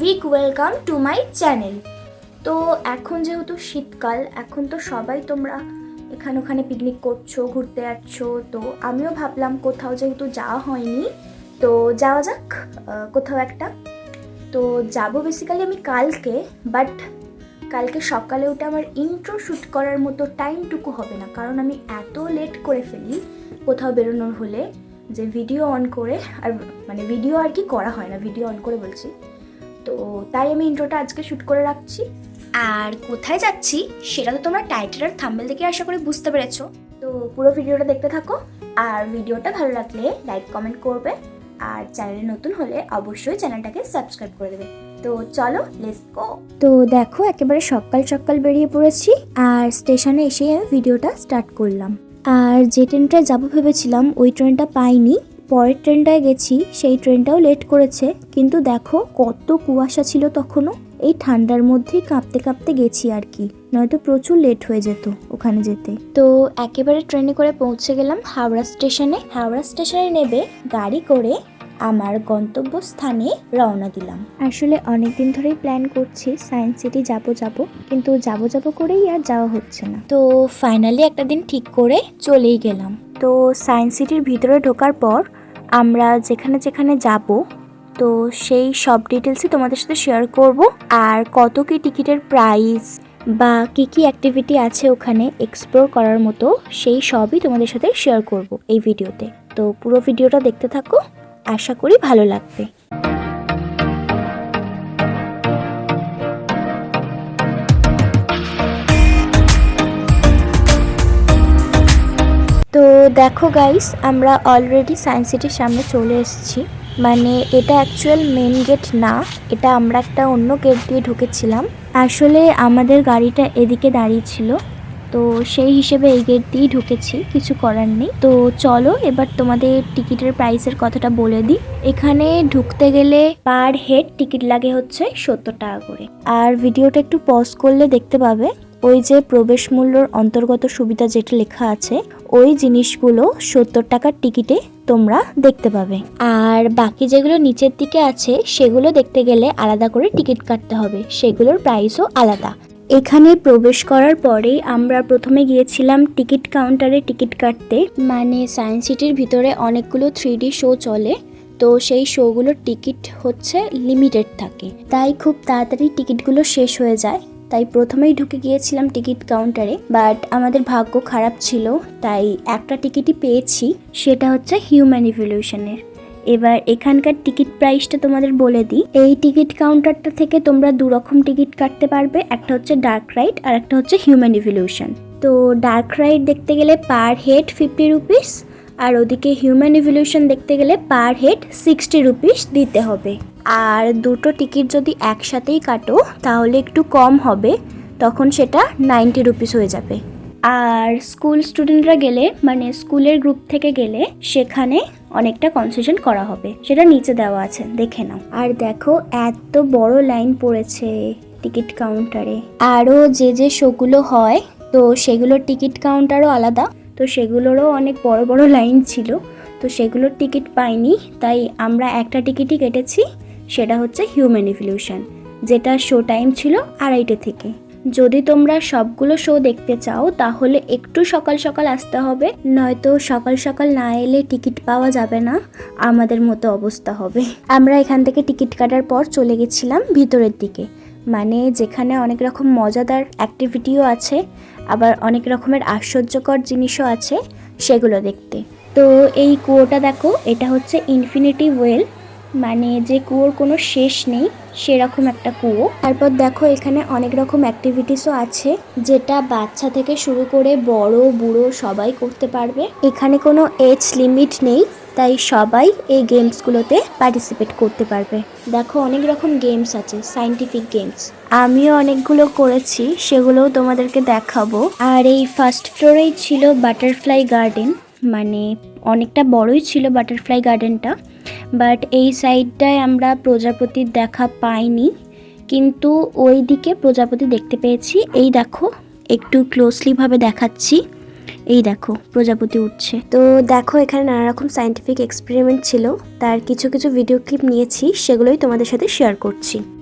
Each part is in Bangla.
Big welcome to my channel তো এখন যেহেতু শীতকাল, এখন তো সবাই তোমরা এখানে ওখানে পিকনিক করছ, ঘুরতে যাচ্ছ, তো আমিও ভাবলাম কোথাও যেহেতু যাওয়া হয়নি, তো যাওয়া যাক কোথাও একটা। তো যাব বেসিক্যালি আমি কালকে বাট কালকে সকালে উঠে আমার ইন্ট্রো শ্যুট করার মতো টাইমটুকু হবে না, কারণ আমি এত লেট করে ফেলি কোথাও বেরোনোর হলে। যে ভিডিও অন করে আর মানে ভিডিও আর কি করা হয় না ভিডিও অন করে বলছি। তো তাই আমি ইন্ট্রোটা আজকে শ্যুট করে রাখছি। আর কোথায় যাচ্ছি সেটা তো তোমরা টাইটেল আর থাম্বেল দেখে আশা করি বুঝতে পেরেছ। তো পুরো ভিডিওটা দেখতে থাকো। আর ভিডিওটা ভালো লাগলে লাইক কমেন্ট করবে। আর চ্যানেলে নতুন হলে অবশ্যই চ্যানেলটাকে সাবস্ক্রাইব করে দেবে। তো চলো লেটস গো তো দেখো একেবারে সকাল সকাল বেরিয়ে পড়েছি। আর স্টেশনে এসে আমি ভিডিওটা স্টার্ট করলাম। আর যে ট্রেনটায় যাব ভেবেছিলাম, ওই ট্রেনটা পাইনি। পরের ট্রেনটায় গেছি, সেই ট্রেনটাও লেট করেছে। কিন্তু দেখো, কত কুয়াশা ছিল তখনও। এই ঠান্ডার মধ্যেই কাঁপতে কাঁপতে গেছি আর কি। নয়তো প্রচুর লেট হয়ে যেত ওখানে যেতে। তো একেবারে ট্রেনে করে পৌঁছে গেলাম হাওড়া স্টেশনে। হাওড়া স্টেশনে নেবে গাড়ি করে আমার গন্তব্যস্থানে রওনা দিলাম। আসলে অনেক দিন ধরেই প্ল্যান করছি সায়েন্স সিটি যাব যাব, কিন্তু যাব যাব করেই আর যাওয়া হচ্ছে না। তো ফাইনালি একটা দিন ঠিক করে চলেই গেলাম। তো সায়েন্স সিটির ভিতরে ঢোকার পর আমরা যেখানে যেখানে যাব, তো সেই সব ডিটেলসই তোমাদের সাথে শেয়ার করব। আর কত কি টিকিটের প্রাইস বা কি কি অ্যাক্টিভিটি আছে ওখানে এক্সপ্লোর করার মতো, সেই সবই তোমাদের সাথে শেয়ার করব এই ভিডিওতে তো পুরো ভিডিওটা দেখতে থাকো আশা করি ভালো লাগবে। তো দেখো গাইস আমরা অলরেডি সায়েন্স সিটির সামনে চলে এসেছি। মানে এটা অ্যাকচুয়াল মেন গেট না, এটা আমরা একটা অন্য গেট দিয়ে ঢুকেছিলাম। আসলে আমাদের গাড়িটা এদিকে দাঁড়িয়ে ছিল। তো সেই হিসেবে এই গেট দিয়েই ঢুকেছি, কিছু করার নেই। তো চলো, এবার তোমাদের টিকিটের প্রাইসের কথাটা বলে দিই। এখানে ঢুকতে গেলে পার হেড টিকিট লাগে হচ্ছে সত্তর টাকা করে। আর ভিডিওটা একটু পজ করলে দেখতে পাবে, ওই যে প্রবেশ মূল্যর অন্তর্গত সুবিধা যেটা লেখা আছে, ওই জিনিসগুলো সত্তর টাকার টিকিটে তোমরা দেখতে পাবে। আর বাকি যেগুলো নিচের দিকে আছে, সেগুলো দেখতে গেলে আলাদা করে টিকিট কাটতে হবে। সেগুলোর প্রাইসও আলাদা। এখানে প্রবেশ করার পরেই আমরা প্রথমে গিয়েছিলাম টিকিট কাউন্টারে টিকিট কাটতে। মানে সায়েন্স সিটির ভিতরে অনেকগুলো থ্রি শো চলে, তো সেই শোগুলোর টিকিট হচ্ছে লিমিটেড থাকে। তাই খুব তাড়াতাড়ি টিকিটগুলো শেষ হয়ে যায়। তাই প্রথমেই ঢুকে গিয়েছিলাম টিকিট কাউন্টারে। বাট আমাদের ভাগ্য খারাপ ছিল, তাই একটা টিকিটই পেয়েছি, সেটা হচ্ছে হিউম্যান ইভলিউশনের এবার এখানকার টিকিট প্রাইসটা তোমাদের বলে দিই। এই টিকিট কাউন্টারটা থেকে তোমরা দু রকম টিকিট কাটতে পারবে। একটা হচ্ছে ডার্ক রাইড আর একটা হচ্ছে হিউম্যান ইভলিউশন তো ডার্ক রাইড দেখতে গেলে পার হেড ফিফটি রুপিস আর ওদিকে হিউম্যান ইভলিউশন দেখতে গেলে পার হেড সিক্সটি রুপিস দিতে হবে। আর দুটো টিকিট যদি একসাথেই কাটো, তাহলে একটু কম হবে, তখন সেটা নাইনটি রুপিস হয়ে যাবে। আর স্কুল স্টুডেন্টরা গেলে মানে স্কুলের গ্রুপ থেকে গেলে সেখানে অনেকটা কনসেশন করা হবে। সেটা নিচে দেওয়া আছে, দেখে নাও। আর দেখো, এত বড় লাইন পড়েছে টিকিট কাউন্টারে আরও যে যে শোগুলো হয়, তো সেগুলোর টিকিট কাউন্টারও আলাদা। তো সেগুলোরও অনেক বড় বড় লাইন ছিল। তো সেগুলোর টিকিট পাইনি, তাই আমরা একটা টিকিটই কেটেছি। সেটা হচ্ছে হিউম্যান ইভলিউশন যেটা শো টাইম ছিল আড়াইটে থেকে। যদি তোমরা সবগুলো শো দেখতে চাও, তাহলে একটু সকাল সকাল আসতে হবে। নয়তো সকাল সকাল না এলে টিকিট পাওয়া যাবে না। আমাদের মতো অবস্থা হবে। আমরা এখান থেকে টিকিট কাটার পর চলে গেছিলাম ভিতরের দিকে। মানে যেখানে অনেক রকম মজাদার অ্যাক্টিভিটিও আছে, আবার অনেক রকমের আশ্চর্যকর জিনিসও আছে, সেগুলো দেখতে। তো এই কুয়োটা দেখো, এটা হচ্ছে ইনফিনিটি ওয়েল মানে যে কুয়োর কোনো শেষ নেই, সেরকম একটা কুয়ো। তারপর দেখো এখানে অনেক রকম অ্যাক্টিভিটিসও আছে, যেটা বাচ্চা থেকে শুরু করে বড়, বুড়ো সবাই করতে পারবে। এখানে কোনো এজ লিমিট নেই, তাই সবাই এই গেমসগুলোতে পার্টিসিপেট করতে পারবে। দেখো অনেক রকম গেমস আছে সাইন্টিফিক গেমস আমিও অনেকগুলো করেছি, সেগুলোও তোমাদেরকে দেখাবো। আর এই ফার্স্ট ফ্লোরেই ছিল বাটারফ্লাই গার্ডেন মানে অনেকটা বড়ই ছিল বাটারফ্লাই গার্ডেনটা বাট এই সাইডটায় আমরা প্রজাপতির দেখা পাইনি। কিন্তু ওই দিকে প্রজাপতি দেখতে পেয়েছি। এই দেখো, একটু ক্লোজলিভাবে দেখাচ্ছি। এই দেখো, প্রজাপতি উঠছে। তো দেখো, এখানে নানা রকম সাইন্টিফিক এক্সপেরিমেন্ট ছিল। তার কিছু কিছু ভিডিও ক্লিপ নিয়েছি, সেগুলোই তোমাদের সাথে শেয়ার করছি।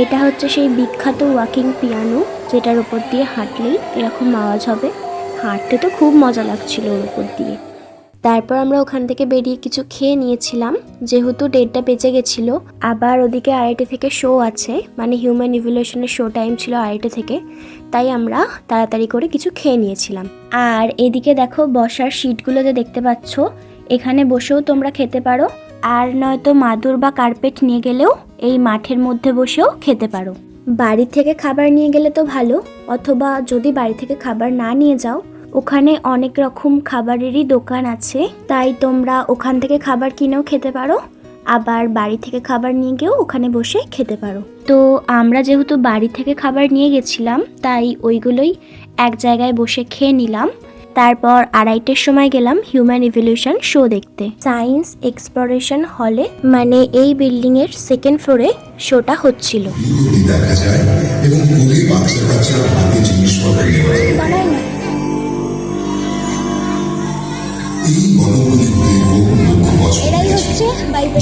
এটা হচ্ছে সেই বিখ্যাত ওয়াকিং পিয়ানো, যেটার উপর দিয়ে হাঁটলেই এরকম আওয়াজ হবে। হাঁটতে তো খুব মজা লাগছিল ওর উপর দিয়ে। তারপর আমরা ওখান থেকে বেরিয়ে কিছু খেয়ে নিয়েছিলাম, যেহেতু ডেটটা বেঁচে গেছিল। আবার ওদিকে আড়াইটে থেকে শো আছে মানে হিউম্যান ইভলিউশনের শো টাইম ছিল আড়াইটে থেকে। তাই আমরা তাড়াতাড়ি করে কিছু খেয়ে নিয়েছিলাম। আর এদিকে দেখো বসার সিটগুলো যে দেখতে পাচ্ছ, এখানে বসেও তোমরা খেতে পারো। আর নয়তো মাদুর বা কার্পেট নিয়ে গেলেও এই মাঠের মধ্যে বসেও খেতে পারো। বাড়ি থেকে খাবার নিয়ে গেলে তো ভালো, অথবা যদি বাড়ি থেকে খাবার না নিয়ে যাও, ওখানে অনেক রকম খাবারেরই দোকান আছে, তাই তোমরা ওখান থেকে খাবার কিনেও খেতে পারো, আবার বাড়ি থেকে খাবার নিয়ে গিয়েও ওখানে বসে খেতে পারো। তো আমরা যেহেতু বাড়ি থেকে খাবার নিয়ে গেছিলাম, তাই ওইগুলোই এক জায়গায় বসে খেয়ে নিলাম। তারপর আড়াইটের সময় গেলাম হিউম্যান ইভলিউশন শো দেখতে। সায়েন্স এক্সপ্লোরেশন হলে মানে এই বিল্ডিং এর সেকেন্ড ফ্লোরে শোটা হচ্ছিল। দেখা যায় এবং বাচ্চা কাচ্চারা হাতে জিনিসপত্র এই বনগুলিতে বহু লক্ষ বছর গেছে।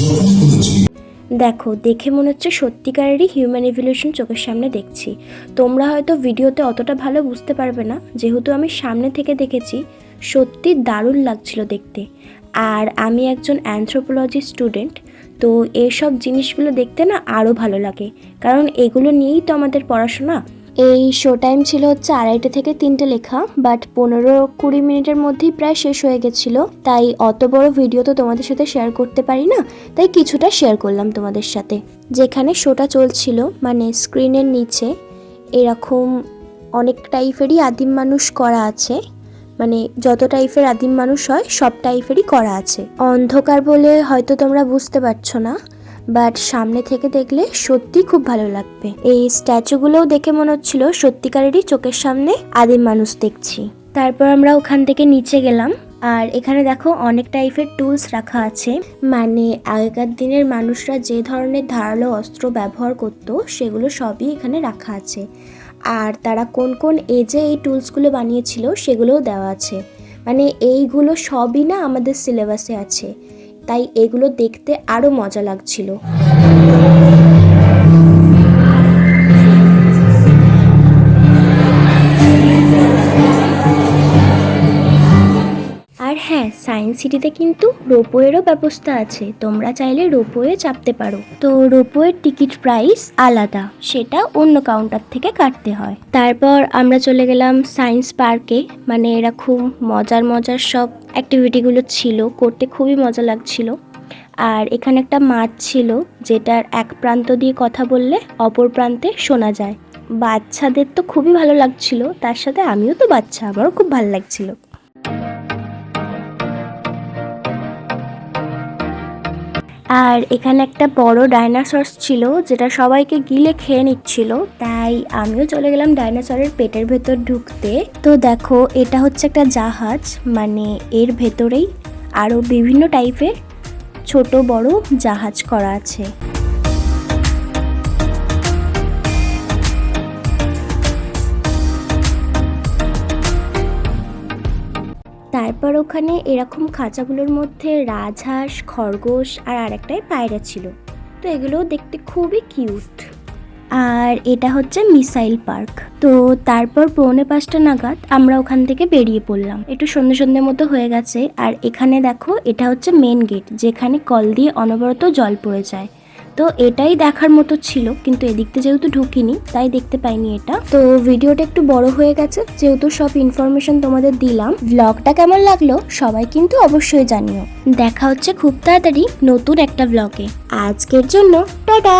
যখনই কোনো জীব দেখো, দেখে মনে হচ্ছে সত্যিকারেরই হিউম্যান ইভলিউশন চোখের সামনে দেখছি। তোমরা হয়তো ভিডিওতে অতটা ভালো বুঝতে পারবে না, যেহেতু আমি সামনে থেকে দেখেছি, সত্যি দারুণ লাগছিল দেখতে। আর আমি একজন অ্যানথ্রোপোলজি স্টুডেন্ট তো এসব জিনিসগুলো দেখতে না আরও ভালো লাগে। কারণ এগুলো নিয়েই তো আমাদের পড়াশোনা। এই শো টাইম ছিল হচ্ছে আড়াইটে থেকে তিনটে লেখা বাট পনেরো কুড়ি মিনিটের মধ্যেই প্রায় শেষ হয়ে গেছিল। তাই অত বড় ভিডিও তো তোমাদের সাথে শেয়ার করতে পারি না, তাই কিছুটা শেয়ার করলাম তোমাদের সাথে। যেখানে শোটা চলছিল মানে স্ক্রিনের নিচে, এরকম অনেক টাইপেরই আদিম মানুষ করা আছে। মানে যত টাইপের আদিম মানুষ হয়, সব টাইপেরই করা আছে। অন্ধকার বলে হয়তো তোমরা বুঝতে পারছ না বাট সামনে থেকে দেখলে সত্যি খুব ভালো লাগবে। এই স্ট্যাচুগুলোও দেখে মনে হচ্ছিল সত্যিকারেরই চোখের সামনে আদিম মানুষ দেখছি। তারপর আমরা ওখান থেকে নিচে গেলাম। আর এখানে দেখো অনেক টাইপের টুলস রাখা আছে। মানে আগেকার দিনের মানুষরা যে ধরনের ধারালো অস্ত্র ব্যবহার করত, সেগুলো সবই এখানে রাখা আছে। আর তারা কোন কোন এজে এই টুলসগুলো বানিয়েছিল, সেগুলোও দেওয়া আছে। মানে এইগুলো সবই না আমাদের সিলেবাসে আছে। তাই এগুলো দেখতে আরও মজা লাগছিল। আর হ্যাঁ সায়েন্স সিটিতে কিন্তু রোপওয়েরও ব্যবস্থা আছে। তোমরা চাইলে রোপওয়ে চাপতে পারো। তো রোপওয়ের টিকিট প্রাইস আলাদা। সেটা অন্য কাউন্টার থেকে কাটতে হয়। তারপর আমরা চলে গেলাম সায়েন্স পার্কে মানে এরকম মজার মজার সব অ্যাক্টিভিটিগুলো ছিল। করতে খুবই মজা লাগছিল। আর এখানে একটা মাছ ছিল, যেটার এক প্রান্ত দিয়ে কথা বললে অপর প্রান্তে শোনা যায়। বাচ্চাদের তো খুবই ভালো লাগছিল। তার সাথে আমিও তো বাচ্চা। আমারও খুব ভালো লাগছিল। আর এখানে একটা বড় ডাইনোসরস ছিল, যেটা সবাইকে গিলে খেয়ে নিচ্ছিল। তাই আমিও চলে গেলাম ডাইনোসরের পেটের ভেতর ঢুকতে। তো দেখো, এটা হচ্ছে একটা জাহাজ মানে এর ভেতরেই আরও বিভিন্ন টাইপের ছোট বড় জাহাজ করা আছে। তারপর ওখানে এরকম খাঁচাগুলোর মধ্যে রাজহাঁস, খরগোশ আর আরেকটাই পায়রা ছিল। তো এগুলো দেখতে খুবই কিউট। আর এটা হচ্ছে মিসাইল পার্ক। তো তারপর পৌনে পাঁচটা নাগাদ আমরা ওখান থেকে বেরিয়ে পড়লাম। একটু সন্ধ্যে সন্ধ্যে মতো হয়ে গেছে। আর এখানে দেখো, এটা হচ্ছে মেন গেট যেখানে কল দিয়ে অনবরত জল পড়ে যায়। তো এটাই দেখার মতো ছিল, কিন্তু এদিকতে যেহেতু ঢুকিনি, তাই দেখতে পাইনি এটা। তো ভিডিওটা একটু বড় হয়ে গেছে, যেহেতু সব ইনফরমেশন তোমাদের দিলাম। ব্লগটা কেমন লাগল, সবাই কিন্তু অবশ্যই জানিও। দেখা হচ্ছে খুব তাড়াতাড়ি নতুন একটা ব্লগে আজকের জন্য, টাটা!